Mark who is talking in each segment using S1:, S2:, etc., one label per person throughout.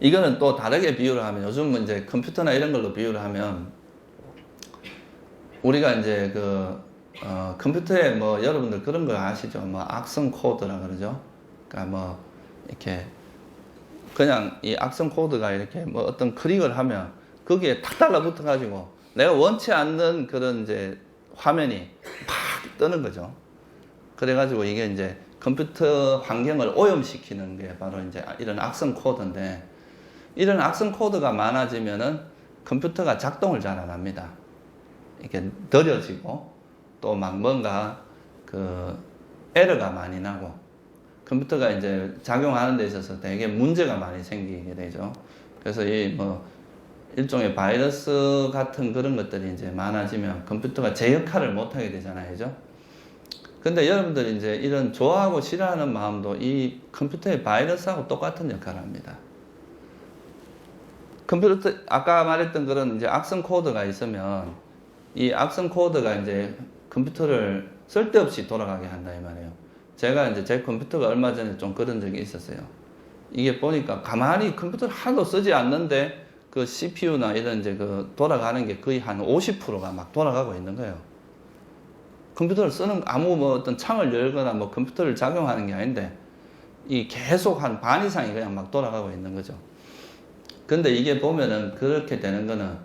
S1: 이거는 또 다르게 비유를 하면 요즘 이제 컴퓨터나 이런 걸로 비유를 하면 우리가 이제 그 어, 컴퓨터에 뭐 여러분들 그런 거 아시죠? 뭐 악성 코드라 그러죠. 그러니까 뭐 이렇게 그냥 이 악성 코드가 이렇게 뭐 어떤 클릭을 하면 거기에 탁 달라붙어 가지고 내가 원치 않는 그런 이제 화면이 팍 뜨는 거죠. 그래 가지고 이게 이제 컴퓨터 환경을 오염시키는 게 바로 이제 이런 악성 코드인데 이런 악성 코드가 많아지면은 컴퓨터가 작동을 잘 안 합니다. 이렇게 느려지고 또 막 뭔가 그 에러가 많이 나고 컴퓨터가 이제 작용하는 데 있어서 되게 문제가 많이 생기게 되죠. 그래서 이 뭐 일종의 바이러스 같은 그런 것들이 이제 많아지면 컴퓨터가 제 역할을 못 하게 되잖아요. 그죠? 근데 여러분들이 이제 이런 좋아하고 싫어하는 마음도 이 컴퓨터의 바이러스하고 똑같은 역할을 합니다. 컴퓨터 아까 말했던 그런 이제 악성 코드가 있으면 이 악성 코드가 이제 컴퓨터를 쓸데없이 돌아가게 한다 이 말이에요. 제가 이제 제 컴퓨터가 얼마 전에 좀 그런 적이 있었어요. 이게 보니까 가만히 컴퓨터를 하나도 쓰지 않는데 그 CPU나 이런 이제 그 돌아가는 게 거의 한 50%가 막 돌아가고 있는 거예요. 컴퓨터를 쓰는 아무 뭐 어떤 창을 열거나 뭐 컴퓨터를 작용하는 게 아닌데 이 계속 한 반 이상이 그냥 막 돌아가고 있는 거죠. 근데 이게 보면은 그렇게 되는 거는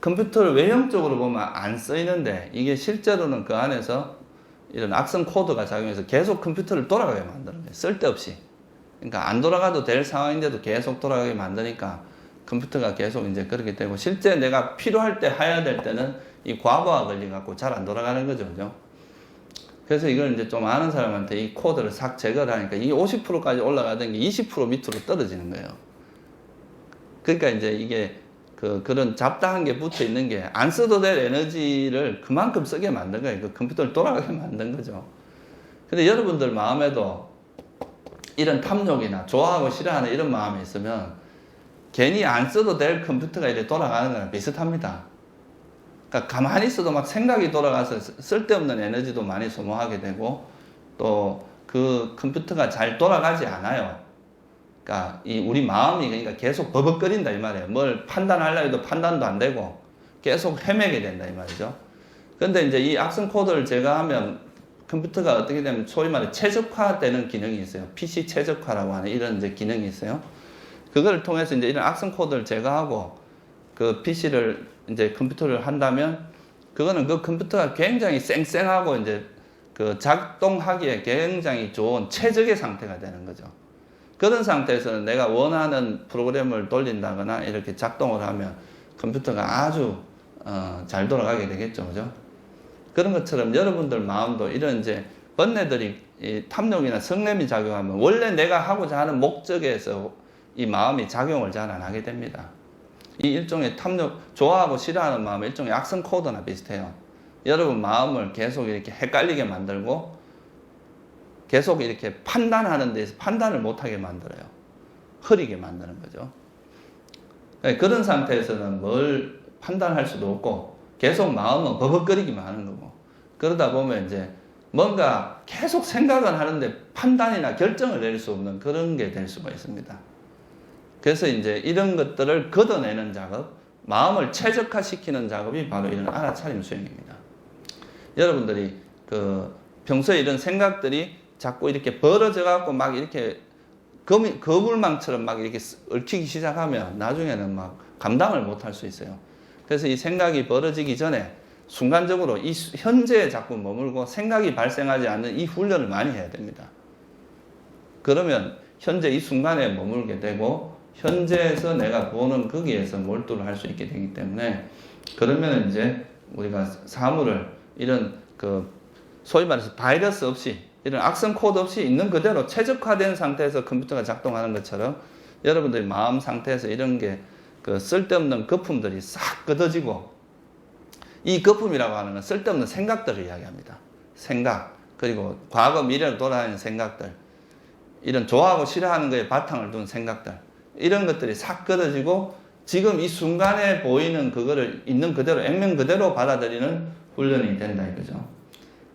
S1: 컴퓨터를 외형적으로 보면 안 쓰이는데 이게 실제로는 그 안에서 이런 악성 코드가 작용해서 계속 컴퓨터를 돌아가게 만드는 거예요. 쓸데없이. 그러니까 안 돌아가도 될 상황인데도 계속 돌아가게 만드니까 컴퓨터가 계속 이제 그렇게 되고 실제 내가 필요할 때 해야 될 때는 이 과부하 걸려갖고 잘 안 돌아가는 거죠. 그죠? 그래서 이걸 이제 좀 아는 사람한테 이 코드를 싹 제거를 하니까 이 50%까지 올라가던 게 20% 밑으로 떨어지는 거예요. 그러니까 이제 이게 그 그런 잡다한 게 붙어 있는 게 안 써도 될 에너지를 그만큼 쓰게 만든 거예요. 그 컴퓨터를 돌아가게 만든 거죠. 근데 여러분들 마음에도 이런 탐욕이나 좋아하고 싫어하는 이런 마음이 있으면 괜히 안 써도 될 컴퓨터가 이렇게 돌아가는 거랑 비슷합니다. 그러니까 가만히 있어도 막 생각이 돌아가서 쓸데없는 에너지도 많이 소모하게 되고 또 그 컴퓨터가 잘 돌아가지 않아요. 그러니까 이 우리 마음이 그러니까 계속 버벅거린다 이 말이에요. 뭘 판단하려 해도 판단도 안 되고 계속 헤매게 된다 이 말이죠. 근데 이제 이 악성 코드를 제거하면 컴퓨터가 어떻게 되면 소위 말해 최적화되는 기능이 있어요. PC 최적화라고 하는 이런 이제 기능이 있어요. 그걸 통해서 이제 이런 악성 코드를 제거하고 그 PC를 이제 컴퓨터를 한다면 그거는 그 컴퓨터가 굉장히 쌩쌩하고 이제 그 작동하기에 굉장히 좋은 최적의 상태가 되는 거죠. 그런 상태에서는 내가 원하는 프로그램을 돌린다거나 이렇게 작동을 하면 컴퓨터가 아주 어, 잘 돌아가게 되겠죠, 그죠? 그런 것처럼 여러분들 마음도 이런 이제 번뇌들이 이 탐욕이나 성냄이 작용하면 원래 내가 하고자 하는 목적에서 이 마음이 작용을 잘 안 하게 됩니다. 이 일종의 탐욕, 좋아하고 싫어하는 마음은 일종의 악성 코드나 비슷해요. 여러분 마음을 계속 이렇게 헷갈리게 만들고 계속 이렇게 판단하는 데서 판단을 못하게 만들어요. 흐리게 만드는 거죠. 네, 그런 상태에서는 뭘 판단할 수도 없고 계속 마음은 버벅거리기만 하는 거고 그러다 보면 이제 뭔가 계속 생각을 하는데 판단이나 결정을 내릴 수 없는 그런 게 될 수가 있습니다. 그래서 이제 이런 것들을 걷어내는 작업, 마음을 최적화시키는 작업이 바로 이런 알아차림 수행입니다. 여러분들이 그 평소에 이런 생각들이 자꾸 이렇게 벌어져 갖고 막 이렇게 거미, 거물망처럼 막 이렇게 얽히기 시작하면 나중에는 막 감당을 못 할 수 있어요. 그래서 이 생각이 벌어지기 전에 순간적으로 이 현재에 자꾸 머물고 생각이 발생하지 않는 이 훈련을 많이 해야 됩니다. 그러면 현재 이 순간에 머물게 되고 현재에서 내가 보는 거기에서 몰두를 할 수 있게 되기 때문에 그러면 이제 우리가 사물을 이런 그 소위 말해서 바이러스 없이 이런 악성 코드 없이 있는 그대로 최적화된 상태에서 컴퓨터가 작동하는 것처럼 여러분들의 마음 상태에서 이런 게 그 쓸데없는 거품들이 싹 걷어지고 이 거품이라고 하는 건 쓸데없는 생각들을 이야기합니다. 생각 그리고 과거 미래로 돌아가는 생각들 이런 좋아하고 싫어하는 거에 바탕을 둔 생각들 이런 것들이 싹 걷어지고 지금 이 순간에 보이는 그거를 있는 그대로 액면 그대로 받아들이는 훈련이 된다 이거죠.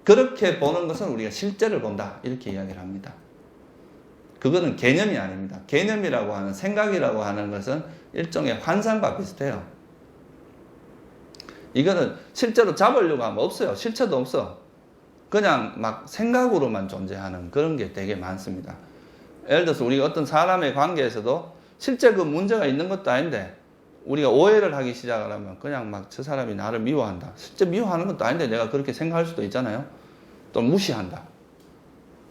S1: 그렇게 보는 것은 우리가 실제를 본다 이렇게 이야기를 합니다. 그거는 개념이 아닙니다. 개념이라고 하는 생각이라고 하는 것은 일종의 환상과 비슷해요. 이거는 실제로 잡으려고 하면 없어요. 실체도 없어. 그냥 막 생각으로만 존재하는 그런 게 되게 많습니다. 예를 들어서 우리가 어떤 사람의 관계에서도 실제 그 문제가 있는 것도 아닌데 우리가 오해를 하기 시작을 하면 그냥 막 저 사람이 나를 미워한다. 실제 미워하는 것도 아닌데 내가 그렇게 생각할 수도 있잖아요. 또 무시한다.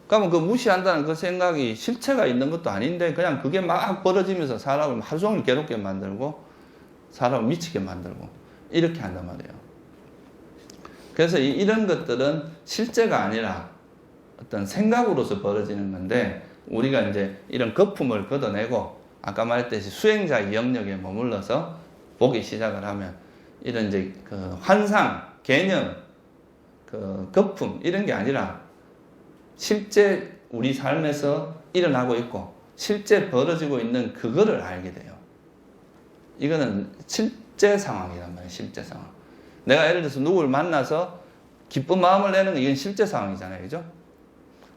S1: 그러면 그 무시한다는 그 생각이 실체가 있는 것도 아닌데 그냥 그게 막 벌어지면서 사람을 하루 종일 괴롭게 만들고 사람을 미치게 만들고 이렇게 한단 말이에요. 그래서 이, 이런 것들은 실제가 아니라 어떤 생각으로서 벌어지는 건데 우리가 이제 이런 거품을 걷어내고 아까 말했듯이 수행자 의 영역에 머물러서 보기 시작을 하면 이런 이제 그 환상, 개념, 그 거품 이런 게 아니라 실제 우리 삶에서 일어나고 있고 실제 벌어지고 있는 그거를 알게 돼요. 이거는 실제 상황이란 말이에요. 실제 상황. 내가 예를 들어서 누구를 만나서 기쁜 마음을 내는 건 이건 실제 상황이잖아요. 그죠?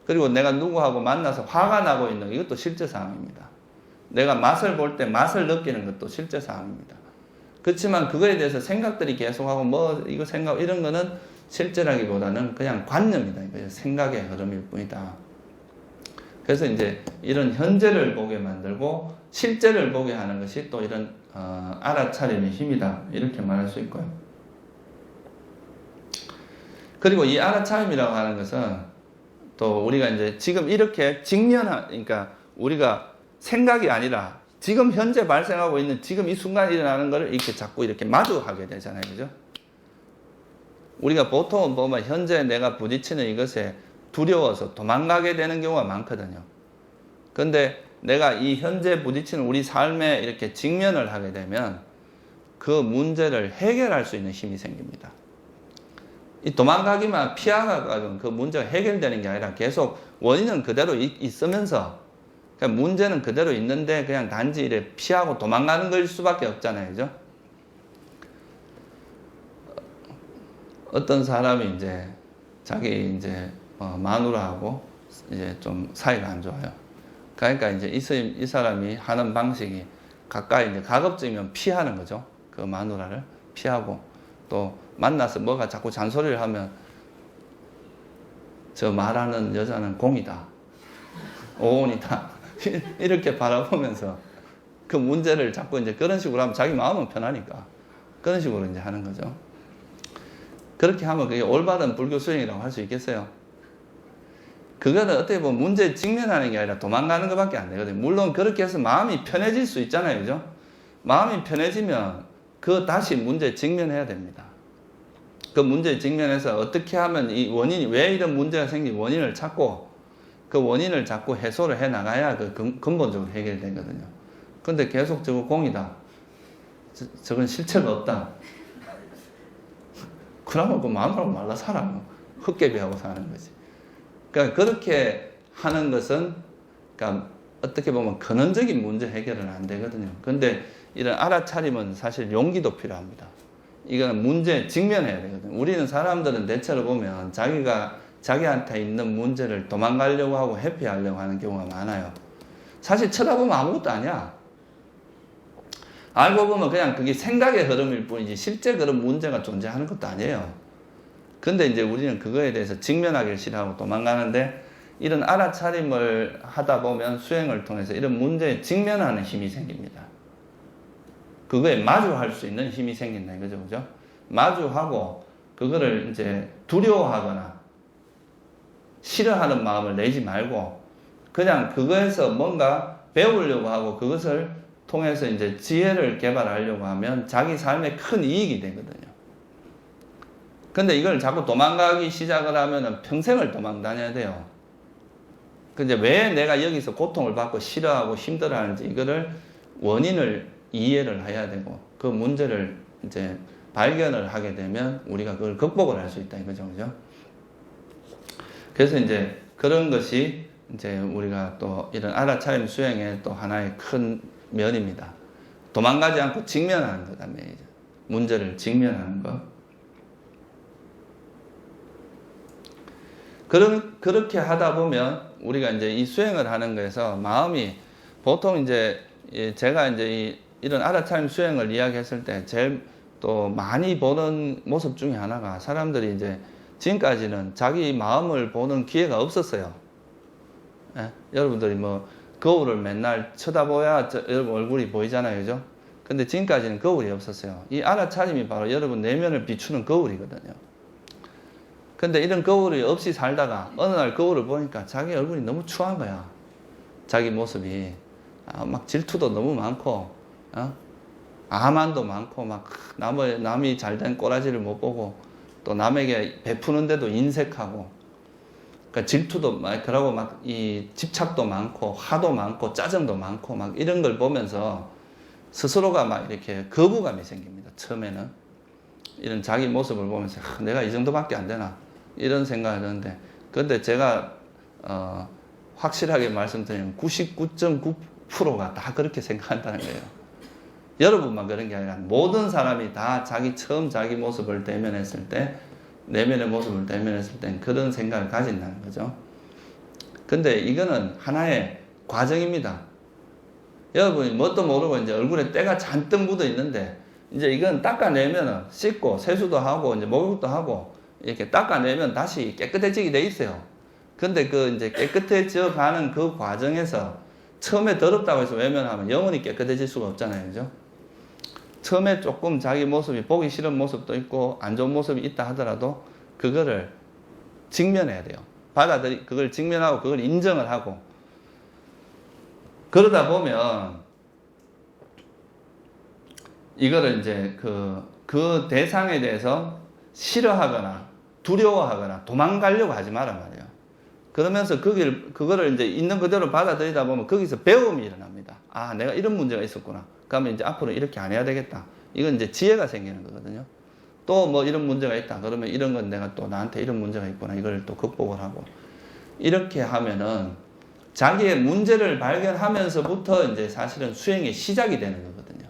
S1: 그리고 내가 누구하고 만나서 화가 나고 있는 이것도 실제 상황입니다. 내가 맛을 볼 때 맛을 느끼는 것도 실제 상황입니다. 그렇지만 그거에 대해서 생각들이 계속하고 뭐 이거 생각 이런 거는 실제라기보다는 그냥 관념이다. 이거예요. 생각의 흐름일 뿐이다. 그래서 이제 이런 현재를 보게 만들고 실제를 보게 하는 것이 또 이런 어, 알아차림의 힘이다. 이렇게 말할 수 있고요. 그리고 이 알아차림이라고 하는 것은 또 우리가 이제 지금 이렇게 직면한 그러니까 우리가 생각이 아니라 지금 현재 발생하고 있는 지금 이 순간 일어나는 것을 이렇게 자꾸 이렇게 마주하게 되잖아요. 그죠? 우리가 보통은 보면 현재 내가 부딪히는 이것에 두려워서 도망가게 되는 경우가 많거든요. 근데 내가 이 현재 부딪히는 우리 삶에 이렇게 직면을 하게 되면 그 문제를 해결할 수 있는 힘이 생깁니다. 이 도망가기만 피하가지고 그 문제가 해결되는 게 아니라 계속 원인은 그대로 있, 있으면서 그러니까 문제는 그대로 있는데 그냥 단지 이래 피하고 도망가는 걸 수밖에 없잖아요. 그죠? 어떤 사람이 이제 자기 이제 어, 마누라하고 이제 좀 사이가 안 좋아요. 그러니까 이제 이, 사람이 하는 방식이 가까이 이제 가급적이면 피하는 거죠. 그 마누라를 피하고 또 만나서 뭐가 자꾸 잔소리를 하면 저 말하는 여자는 공이다. 오온이다. 이렇게 바라보면서 그 문제를 자꾸 이제 그런 식으로 하면 자기 마음은 편하니까 그런 식으로 이제 하는 거죠. 그렇게 하면 그게 올바른 불교 수행이라고 할 수 있겠어요? 그거는 어떻게 보면 문제에 직면하는 게 아니라 도망가는 것밖에 안 되거든요. 물론 그렇게 해서 마음이 편해질 수 있잖아요. 그죠? 마음이 편해지면 그 다시 문제에 직면해야 됩니다. 그 문제에 직면해서 어떻게 하면 이 원인이 왜 이런 문제가 생긴 원인을 찾고 그 원인을 자꾸 해소를 해 나가야 그 근- 근본적으로 해결되거든요. 근데 계속 저거 공이다. 저, 저건 실체가 없다. 그러면 그 마음으로 말라 살아. 뭐. 헛개비하고 사는 거지. 그러니까 그렇게 하는 것은 그러니까 어떻게 보면 근원적인 문제 해결은 안 되거든요. 근데 이런 알아차림은 사실 용기도 필요합니다. 이거는 문제에 직면해야 되거든요. 우리는 사람들은 대체로 보면 자기가 자기한테 있는 문제를 도망가려고 하고 회피하려고 하는 경우가 많아요. 사실 쳐다보면 아무것도 아니야. 알고 보면 그냥 그게 생각의 흐름일 뿐이지 실제 그런 문제가 존재하는 것도 아니에요. 근데 이제 우리는 그거에 대해서 직면하기를 싫어하고 도망가는데 이런 알아차림을 하다 보면 수행을 통해서 이런 문제에 직면하는 힘이 생깁니다. 그거에 마주할 수 있는 힘이 생긴다 이거죠. 그죠? 마주하고 그거를 이제 두려워하거나 싫어하는 마음을 내지 말고 그냥 그거에서 뭔가 배우려고 하고 그것을 통해서 이제 지혜를 개발하려고 하면 자기 삶에 큰 이익이 되거든요. 근데 이걸 자꾸 도망가기 시작을 하면은 평생을 도망 다녀야 돼요. 근데 왜 내가 여기서 고통을 받고 싫어하고 힘들어하는지 이거를 원인을 이해를 해야 되고 그 문제를 이제 발견을 하게 되면 우리가 그걸 극복을 할 수 있다 이거죠, 그죠? 그래서 이제 그런 것이 이제 우리가 또 이런 알아차림 수행의 또 하나의 큰 면입니다. 도망가지 않고 직면하는 거다. 문제를 직면하는 것. 그런 그렇게 하다 보면 우리가 이제 이 수행을 하는 거에서 마음이 보통 이제 이 제가 이제 이 이런 알아차림 수행을 이야기했을 때 제일 또 많이 보는 모습 중에 하나가 사람들이 이제 지금까지는 자기 마음을 보는 기회가 없었어요. 예? 여러분들이 뭐 거울을 맨날 쳐다보야 저, 여러분 얼굴이 보이잖아요, 그죠? 근데 지금까지는 거울이 없었어요. 이 알아차림이 바로 여러분 내면을 비추는 거울이거든요. 근데 이런 거울이 없이 살다가 어느 날 거울을 보니까 자기 얼굴이 너무 추한 거야. 자기 모습이. 아, 막 질투도 너무 많고, 어? 아만도 많고, 막 남의, 남이 잘 된 꼬라지를 못 보고, 또 남에게 베푸는데도 인색하고, 그러니까 질투도 많이, 그러고 막 이 집착도 많고, 화도 많고, 짜증도 많고, 막 이런 걸 보면서 스스로가 막 이렇게 거부감이 생깁니다. 처음에는. 이런 자기 모습을 보면서 아, 내가 이 정도밖에 안 되나 이런 생각을 하는데 근데 제가 어, 확실하게 말씀드리면 99.9%가 다 그렇게 생각한다는 거예요. 여러분만 그런 게 아니라 모든 사람이 다 자기 처음 자기 모습을 대면했을 때 내면의 모습을 대면했을 때 그런 생각을 가진다는 거죠. 근데 이거는 하나의 과정입니다. 여러분이 뭣도 모르고 이제 얼굴에 때가 잔뜩 묻어 있는데 이제 이건 닦아내면 씻고 세수도 하고 이제 목욕도 하고 이렇게 닦아내면 다시 깨끗해지게 돼 있어요. 근데 그 이제 깨끗해져 가는 그 과정에서 처음에 더럽다고 해서 외면하면 영원히 깨끗해질 수가 없잖아요. 그죠? 처음에 조금 자기 모습이 보기 싫은 모습도 있고 안 좋은 모습이 있다 하더라도 그거를 직면해야 돼요. 받아들이 그걸 직면하고 그걸 인정을 하고 그러다 보면 이거를 이제 그, 그 대상에 대해서 싫어하거나 두려워하거나 도망가려고 하지 말란 말이에요. 그러면서 거기를, 그거를 이제 있는 그대로 받아들이다 보면 거기서 배움이 일어납니다. 아, 내가 이런 문제가 있었구나. 그러면 이제 앞으로 이렇게 안 해야 되겠다. 이건 이제 지혜가 생기는 거거든요. 또 뭐 이런 문제가 있다. 그러면 이런 건 내가 또 나한테 이런 문제가 있구나. 이걸 또 극복을 하고. 이렇게 하면은 자기의 문제를 발견하면서부터 이제 사실은 수행의 시작이 되는 거거든요.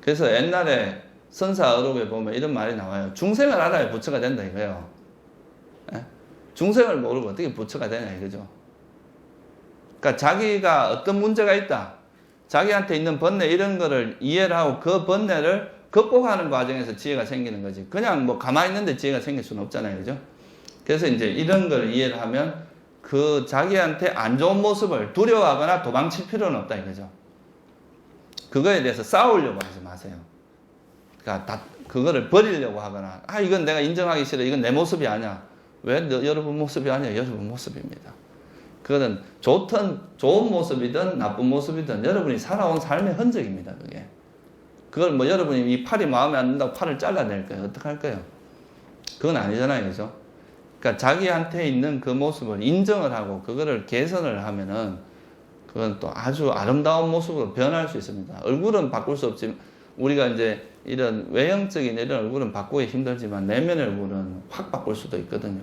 S1: 그래서 옛날에 선사 어록에 보면 이런 말이 나와요. 중생을 알아야 부처가 된다 이거예요. 예? 중생을 모르고 어떻게 부처가 되냐 이거죠. 그러니까 자기가 어떤 문제가 있다. 자기한테 있는 번뇌 이런 거를 이해를 하고 그 번뇌를 극복하는 과정에서 지혜가 생기는 거지. 그냥 뭐 가만히 있는데 지혜가 생길 수는 없잖아요. 그죠? 그래서 이제 이런 걸 이해를 하면 그 자기한테 안 좋은 모습을 두려워하거나 도망칠 필요는 없다 이거죠. 그거에 대해서 싸우려고 하지 마세요. 그러니까 다 그거를 버리려고 하거나 아 이건 내가 인정하기 싫어 이건 내 모습이 아니야 왜 너, 여러분 모습이 아니야 여러분 모습입니다. 그거는 좋든 좋은 모습이든 나쁜 모습이든 여러분이 살아온 삶의 흔적입니다. 그게 그걸 뭐 여러분이 이 팔이 마음에 안 든다고 팔을 잘라낼 거예요. 어떡할 거예요? 그건 아니잖아요, 그죠? 그러니까 자기한테 있는 그 모습을 인정을 하고 그거를 개선을 하면은 그건 또 아주 아름다운 모습으로 변할 수 있습니다. 얼굴은 바꿀 수 없지만 우리가 이제 이런 외형적인 이런 얼굴은 바꾸기 힘들지만 내면의 얼굴은 확 바꿀 수도 있거든요.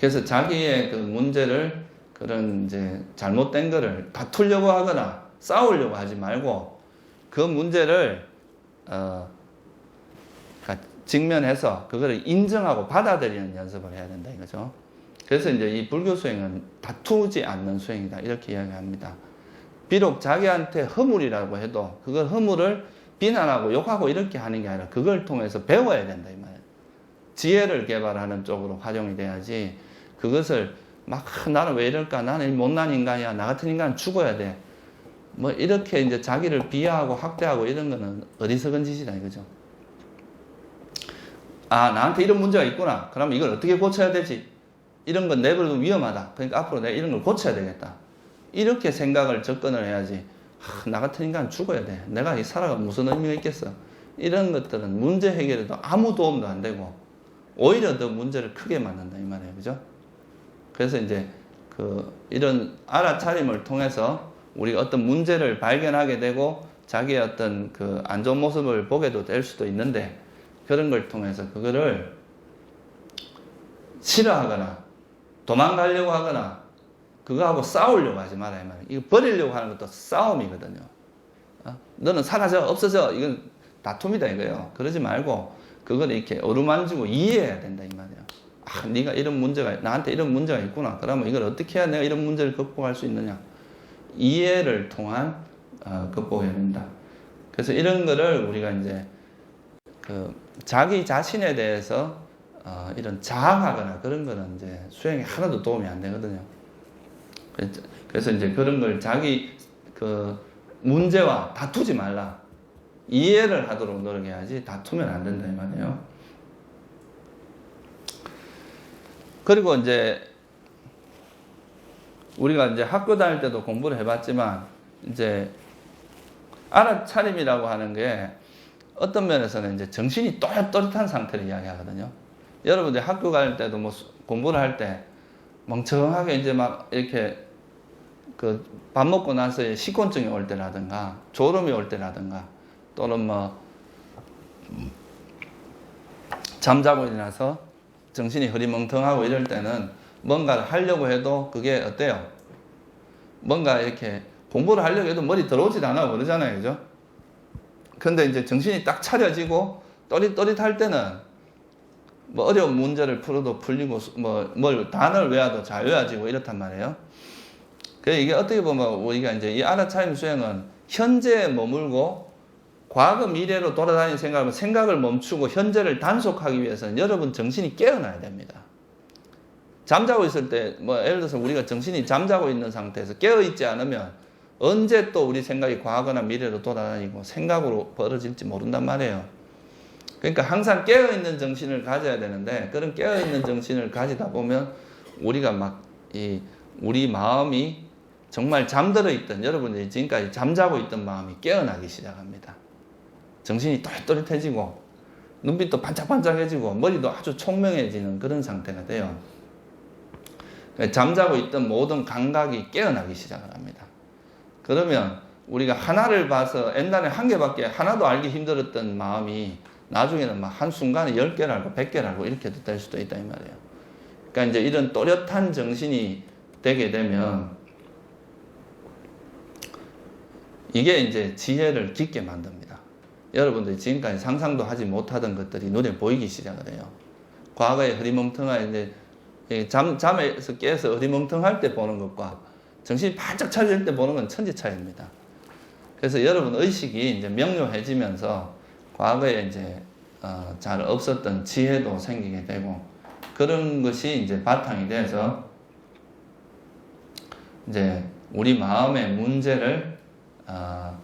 S1: 그래서 자기의 그 문제를 그런 이제 잘못된 거를 다투려고 하거나 싸우려고 하지 말고 그 문제를 어 그러니까 직면해서 그거를 인정하고 받아들이는 연습을 해야 된다 이거죠. 그래서 이제 이 불교 수행은 다투지 않는 수행이다 이렇게 이야기합니다. 비록 자기한테 허물이라고 해도 그걸 허물을 비난하고 욕하고 이렇게 하는 게 아니라 그걸 통해서 배워야 된다 이 말이에요. 지혜를 개발하는 쪽으로 활용이 돼야지 그것을 막 나는 왜 이럴까 나는 못난 인간이야 나 같은 인간은 죽어야 돼. 뭐 이렇게 이제 자기를 비하하고 학대하고 이런 거는 어리석은 짓이다 이거죠. 아 나한테 이런 문제가 있구나. 그러면 이걸 어떻게 고쳐야 되지? 이런 건 내버려도 위험하다. 그러니까 앞으로 내가 이런 걸 고쳐야 되겠다. 이렇게 생각을 접근을 해야지. 하, 나 같은 인간 죽어야 돼. 내가 이 살아가 무슨 의미가 있겠어. 이런 것들은 문제 해결에도 아무 도움도 안 되고 오히려 더 문제를 크게 만든다 이 말이에요. 그죠? 그래서 이제 그 이런 알아차림을 통해서 우리가 어떤 문제를 발견하게 되고 자기의 어떤 그 안 좋은 모습을 보게도 될 수도 있는데 그런 걸 통해서 그거를 싫어하거나 도망가려고 하거나 그거하고 싸우려고 하지 말아야 말이야. 이거 버리려고 하는 것도 싸움이거든요. 어? 너는 사라져, 없어져. 이건 다툼이다 이거예요. 그러지 말고 그걸 이렇게 어루만지고 이해해야 된다 이 말이야. 아, 네가 이런 문제가 나한테 이런 문제가 있구나. 그러면 이걸 어떻게 해야 내가 이런 문제를 극복할 수 있느냐? 이해를 통한 어, 극복해야 된다. 그래서 이런 거를 우리가 이제 그 자기 자신에 대해서 어, 이런 자학하거나 그런 거는 이제 수행에 하나도 도움이 안 되거든요. 그래서- 이제 그런 걸 자기 그 문제와 다투지 말라. 이해를 하도록 노력해야지 다투면 안 된다 이 말이에요. 그리고 이제 우리가 이제 학교 다닐 때도 공부를 해봤지만 이제 알아차림이라고 하는 게 어떤 면에서는 이제 정신이 또렷또렷한 상태를 이야기하거든요. 여러분들 학교 갈 때도 뭐 수- 공부를 할 때 멍청하게 이제 막 이렇게 그 밥 먹고 나서 식곤증이 올 때라든가 졸음이 올 때라든가 또는 뭐 음, 잠자고 일어나서 정신이 흐리멍텅하고 이럴 때는 뭔가를 하려고 해도 그게 어때요? 뭔가 이렇게 공부를 하려고 해도 머리 들어오지도 않아 그러잖아요. 그죠? 근데 이제 정신이 딱 차려지고 또릿또릿할 때는 뭐 어려운 문제를 풀어도 풀리고 뭐 뭘 단어를 외워도 잘 외워지고 이렇단 말이에요. 그 이게 어떻게 보면 우리가 이제 이 알아차림 수행은 현재에 머물고 과거 미래로 돌아다니는 생각을 생각을 멈추고 현재를 단속하기 위해서는 여러분 정신이 깨어나야 됩니다. 잠자고 있을 때 뭐 예를 들어서 우리가 정신이 잠자고 있는 상태에서 깨어 있지 않으면 언제 또 우리 생각이 과거나 미래로 돌아다니고 생각으로 벌어질지 모른단 말이에요. 그러니까 항상 깨어 있는 정신을 가져야 되는데 그런 깨어 있는 정신을 가지다 보면 우리가 막 이 우리 마음이 정말 잠들어 있던 여러분들이 지금까지 잠자고 있던 마음이 깨어나기 시작합니다. 정신이 또렷또렷해지고 눈빛도 반짝반짝해지고 머리도 아주 총명해지는 그런 상태가 돼요. 그러니까 잠자고 있던 모든 감각이 깨어나기 시작을 합니다. 그러면 우리가 하나를 봐서 옛날에 한 개밖에 하나도 알기 힘들었던 마음이 나중에는 막 한순간에 열 개를 알고 백 개를 알고 이렇게도 될 수도 있다 이 말이에요. 그러니까 이제 이런 또렷한 정신이 되게 되면 이게 이제 지혜를 깊게 만듭니다. 여러분들이 지금까지 상상도 하지 못하던 것들이 눈에 보이기 시작을 해요. 과거에 흐리멍텅한 이제 이 잠, 잠에서 깨서 흐리멍텅할 때 보는 것과 정신이 바짝 차릴 때 보는 건 천지 차이입니다. 그래서 여러분 의식이 이제 명료해지면서 과거에 이제 어, 잘 없었던 지혜도 생기게 되고 그런 것이 이제 바탕이 돼서 이제 우리 마음의 문제를 어,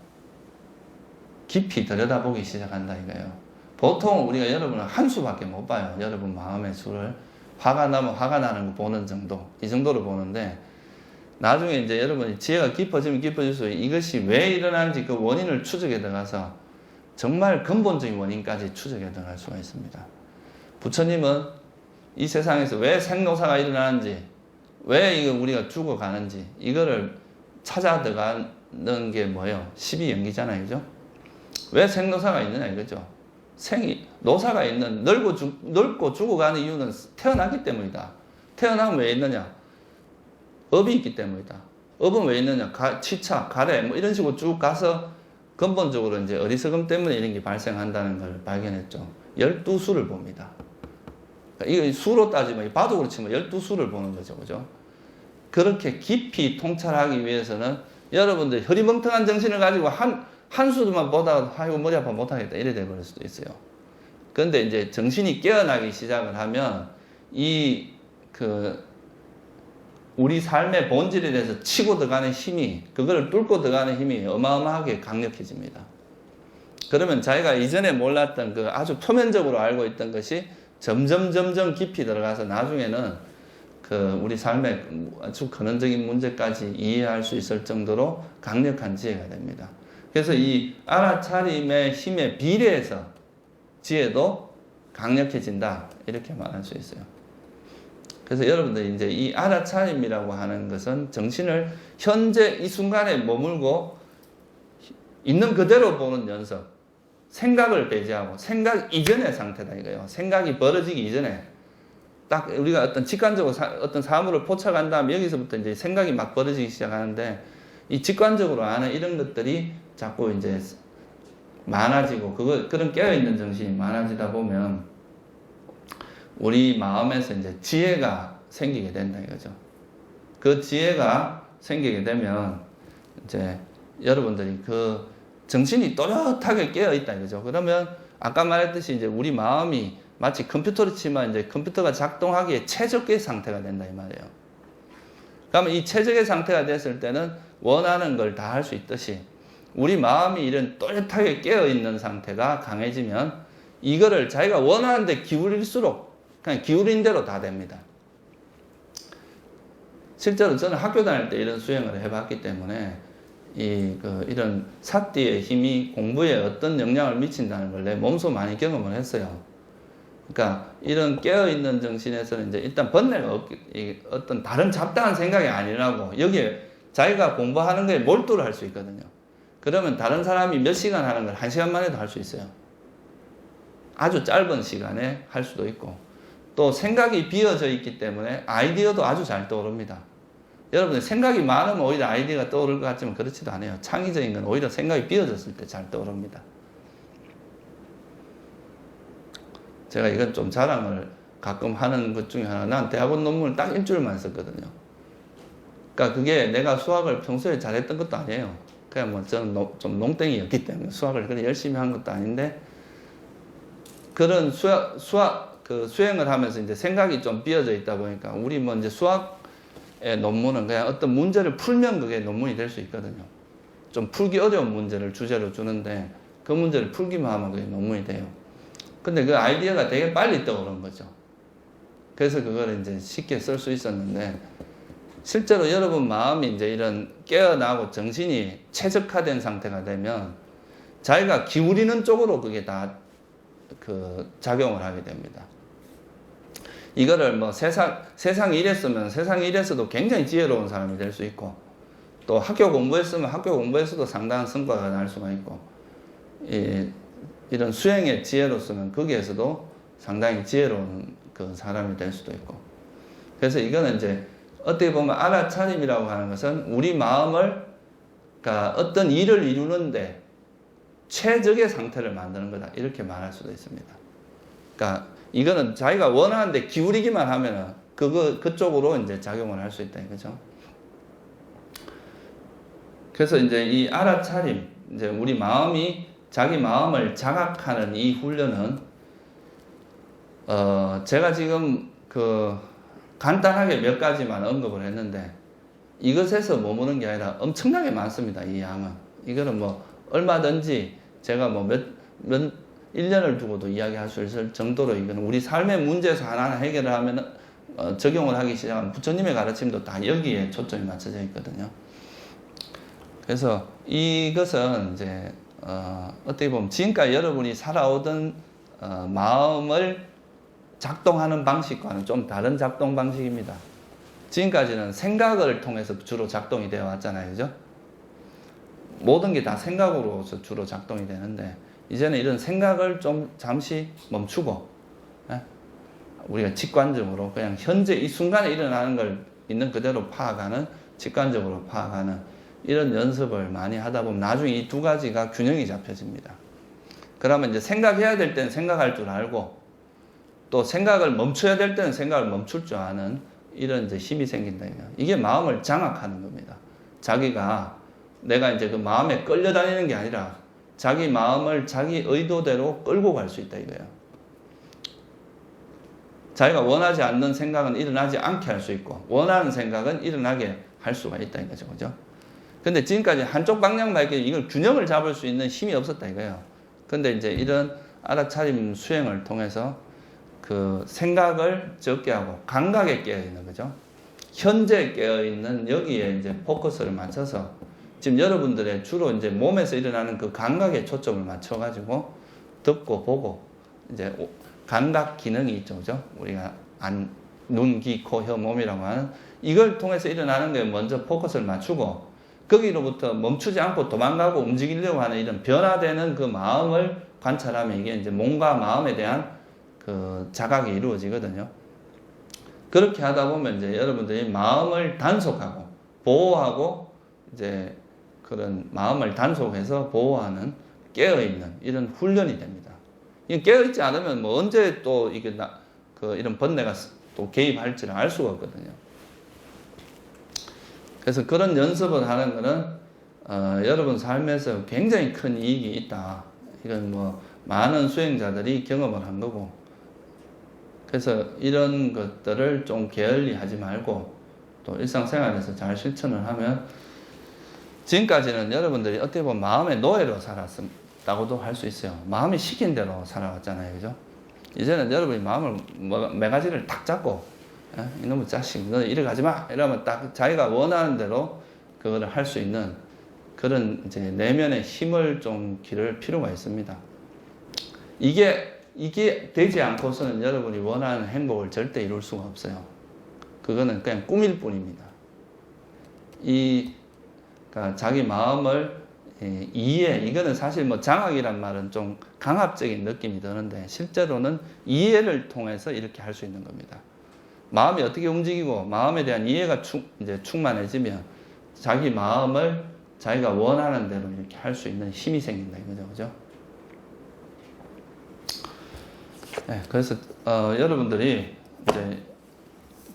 S1: 깊이 들여다보기 시작한다 이거예요. 보통 우리가 여러분은 한 수밖에 못 봐요. 여러분 마음의 수를 화가 나면 화가 나는 거 보는 정도 이 정도로 보는데 나중에 이제 여러분이 지혜가 깊어지면 깊어질수록 이것이 왜 일어나는지 그 원인을 추적해 들어가서 정말 근본적인 원인까지 추적해 들어갈 수가 있습니다. 부처님은 이 세상에서 왜 생로사가 일어나는지 왜 이거 우리가 죽어가는지 이거를 찾아 들어가는 게 뭐예요? 12연기잖아요. 그죠? 왜 생로사가 있느냐 이거죠. 생이 노사가 있는 늙고 죽 늙고 죽어가는 이유는 태어나기 때문이다. 태어나면 왜 있느냐? 업이 있기 때문이다. 업은 왜 있느냐? 가, 치차, 가래 뭐 이런 식으로 쭉 가서 근본적으로 이제 어리석음 때문에 이런 게 발생한다는 걸 발견했죠. 12수를 봅니다. 그러니까 이거 수로 따지면 바둑으로 치면 12수를 보는 거죠. 그죠? 그렇게 깊이 통찰하기 위해서는 여러분들 흐리멍텅한 정신을 가지고 한, 한 수만 보다가 아이고 머리 아파 못하겠다 이래 돼버릴 수도 있어요. 그런데 이제 정신이 깨어나기 시작을 하면 이 그 우리 삶의 본질에 대해서 치고 들어가는 힘이 그거를 뚫고 들어가는 힘이 어마어마하게 강력해집니다. 그러면 자기가 이전에 몰랐던 그 아주 표면적으로 알고 있던 것이 점점 점점 깊이 들어가서 나중에는 그 우리 삶의 아주 근원적인 문제까지 이해할 수 있을 정도로 강력한 지혜가 됩니다. 그래서 이 알아차림의 힘에 비례해서 지혜도 강력해진다 이렇게 말할 수 있어요. 그래서 여러분들 이제 이 알아차림이라고 하는 것은 정신을 현재 이 순간에 머물고 있는 그대로 보는 연습, 생각을 배제하고 생각 이전의 상태다 이거예요. 생각이 벌어지기 이전에 딱 우리가 어떤 직관적으로 사, 어떤 사물을 포착한 다음 여기서부터 이제 생각이 막 벌어지기 시작하는데 이 직관적으로 아는 이런 것들이 자꾸 이제 많아지고 그거 그런 깨어 있는 정신이 많아지다 보면 우리 마음에서 이제 지혜가 생기게 된다 이거죠. 그 지혜가 생기게 되면 이제 여러분들이 그 정신이 또렷하게 깨어 있다 이거죠. 그러면 아까 말했듯이 이제 우리 마음이 마치 컴퓨터로 치면 이제 컴퓨터가 작동하기에 최적의 상태가 된다 이 말이에요. 그러면 이 최적의 상태가 됐을 때는 원하는 걸 다 할 수 있듯이 우리 마음이 이런 또렷하게 깨어 있는 상태가 강해지면 이거를 자기가 원하는데 기울일수록 그냥 기울인 대로 다 됩니다. 실제로 저는 학교 다닐 때 이런 수행을 해봤기 때문에 이, 그, 이런 사띠의 힘이 공부에 어떤 영향을 미친다는 걸 내 몸소 많이 경험을 했어요. 그러니까 이런 깨어있는 정신에서는 이제 일단 번뇌가 없, 이 어떤 다른 잡다한 생각이 아니라고 여기에 자기가 공부하는 거에 몰두를 할 수 있거든요. 그러면 다른 사람이 몇 시간 하는 걸 한 시간 만에도 할 수 있어요. 아주 짧은 시간에 할 수도 있고 또 생각이 비어져 있기 때문에 아이디어도 아주 잘 떠오릅니다. 여러분 생각이 많으면 오히려 아이디어가 떠오를 것 같지만 그렇지도 않아요. 창의적인 건 오히려 생각이 비어졌을 때 잘 떠오릅니다. 제가 이건 좀 자랑을 가끔 하는 것 중에 하나. 난 대학원 논문을 딱 일주일만 썼거든요. 그러니까 그게 내가 수학을 평소에 잘했던 것도 아니에요. 그냥 뭐 저는 노, 좀 농땡이였기 때문에 수학을 그래 열심히 한 것도 아닌데 그런 수학, 수학, 그 수행을 하면서 이제 생각이 좀 비어져 있다 보니까 우리 뭐 이제 수학의 논문은 그냥 어떤 문제를 풀면 그게 논문이 될 수 있거든요. 좀 풀기 어려운 문제를 주제로 주는데 그 문제를 풀기만 하면 그게 논문이 돼요. 근데 그 아이디어가 되게 빨리 떠오른 거죠. 그래서 그걸 이제 쉽게 쓸 수 있었는데 실제로 여러분 마음이 이제 이런 깨어나고 정신이 최적화된 상태가 되면 자기가 기울이는 쪽으로 그게 다 그 작용을 하게 됩니다. 이거를 뭐 세상 세상 이 랬으면 세상 이 랬어도 굉장히 지혜로운 사람이 될 수 있고 또 학교 공부했으면 학교 공부에서도 상당한 성과가 날 수가 있고 이, 이런 수행의 지혜로서는 거기에서도 상당히 지혜로운 그 사람이 될 수도 있고 그래서 이거는 이제 어떻게 보면 알아차림이라고 하는 것은 우리 마음을 그러니까 어떤 일을 이루는데 최적의 상태를 만드는 거다 이렇게 말할 수도 있습니다. 그러니까 이거는 자기가 원하는데 기울이기만 하면은 그거 그쪽으로 이제 작용을 할 수 있다 이거죠. 그래서 이제 이 알아차림 이제 우리 마음이 자기 마음을 자각하는 이 훈련은 어 제가 지금 그 간단하게 몇 가지만 언급을 했는데 이것에서 머무는 게 아니라 엄청나게 많습니다. 이 양은 이거는 뭐 얼마든지 제가 뭐 몇 몇 1년을 두고도 이야기할 수 있을 정도로 이거는 우리 삶의 문제에서 하나하나 해결을 하면 어, 적용을 하기 시작하면 부처님의 가르침도 다 여기에 초점이 맞춰져 있거든요. 그래서 이것은 이제 어, 어떻게 보면 지금까지 여러분이 살아오던 어, 마음을 작동하는 방식과는 좀 다른 작동 방식입니다. 지금까지는 생각을 통해서 주로 작동이 되어 왔잖아요. 그죠? 모든 게 다 생각으로 주로 작동이 되는데, 이제는 이런 생각을 좀 잠시 멈추고, 예? 우리가 직관적으로 그냥 현재 이 순간에 일어나는 걸 있는 그대로 파악하는, 직관적으로 파악하는 이런 연습을 많이 하다 보면 나중에 이 두 가지가 균형이 잡혀집니다. 그러면 이제 생각해야 될 때는 생각할 줄 알고, 또 생각을 멈춰야 될 때는 생각을 멈출 줄 아는 이런 이제 힘이 생긴다. 이게 마음을 장악하는 겁니다. 자기가 내가 이제 그 마음에 끌려다니는 게 아니라 자기 마음을 자기 의도대로 끌고 갈 수 있다 이거예요. 자기가 원하지 않는 생각은 일어나지 않게 할 수 있고 원하는 생각은 일어나게 할 수가 있다 이거죠. 그죠? 근데 지금까지 한쪽 방향만 이렇게 이걸 균형을 잡을 수 있는 힘이 없었다 이거예요. 근데 이제 이런 알아차림 수행을 통해서 그 생각을 적게 하고 감각에 깨어 있는 거죠. 현재 깨어 있는 여기에 이제 포커스를 맞춰서 지금 여러분들의 주로 이제 몸에서 일어나는 그 감각에 초점을 맞춰 가지고 듣고 보고 이제 감각 기능이 있죠, 그죠? 우리가 안, 눈, 귀, 코, 혀, 몸이라고 하는 이걸 통해서 일어나는 거에 먼저 포커스를 맞추고 거기로부터 멈추지 않고 도망가고 움직이려고 하는 이런 변화되는 그 마음을 관찰하면 이게 이제 몸과 마음에 대한 그 자각이 이루어지거든요. 그렇게 하다 보면 이제 여러분들이 마음을 단속하고 보호하고 이제 그런 마음을 단속해서 보호하는 깨어 있는 이런 훈련이 됩니다. 이 깨어 있지 않으면 뭐 언제 또 이게 나, 그 이런 번뇌가 또 개입할지를 알 수가 없거든요. 그래서 그런 연습을 하는 거는 어, 여러분 삶에서 굉장히 큰 이익이 있다. 이건 뭐 많은 수행자들이 경험을 한 거고. 그래서 이런 것들을 좀 게을리 하지 말고 또 일상생활에서 잘 실천을 하면 지금까지는 여러분들이 어떻게 보면 마음의 노예로 살았다고도 할 수 있어요. 마음이 시킨 대로 살아왔잖아요. 그죠? 이제는 여러분이 마음을 뭐- 매가지를 탁 잡고 예? 이놈의 자식 너 이리 가지 마 이러면 딱 자기가 원하는 대로 그거를 할 수 있는 그런 이제 내면의 힘을 좀 기를 필요가 있습니다. 이게 이게 되지 않고서는 여러분이 원하는 행복을 절대 이룰 수가 없어요. 그거는 그냥 꿈일 뿐입니다. 이 그러니까 자기 마음을 예, 이해 이거는 사실 뭐 장학이란 말은 좀 강압적인 느낌이 드는데 실제로는 이해를 통해서 이렇게 할 수 있는 겁니다. 마음이 어떻게 움직이고 마음에 대한 이해가 충, 이제 충만해지면 자기 마음을 자기가 원하는 대로 이렇게 할 수 있는 힘이 생긴다 이거죠, 그죠? 네, 그래서 어, 여러분들이 이제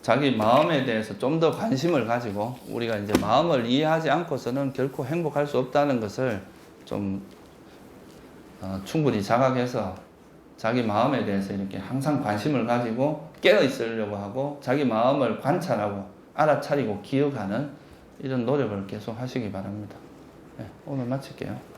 S1: 자기 마음에 대해서 좀 더 관심을 가지고 우리가 이제 마음을 이해하지 않고서는 결코 행복할 수 없다는 것을 좀 어, 충분히 자각해서 자기 마음에 대해서 이렇게 항상 관심을 가지고 깨어 있으려고 하고 자기 마음을 관찰하고 알아차리고 기억하는 이런 노력을 계속 하시기 바랍니다. 네, 오늘 마칠게요.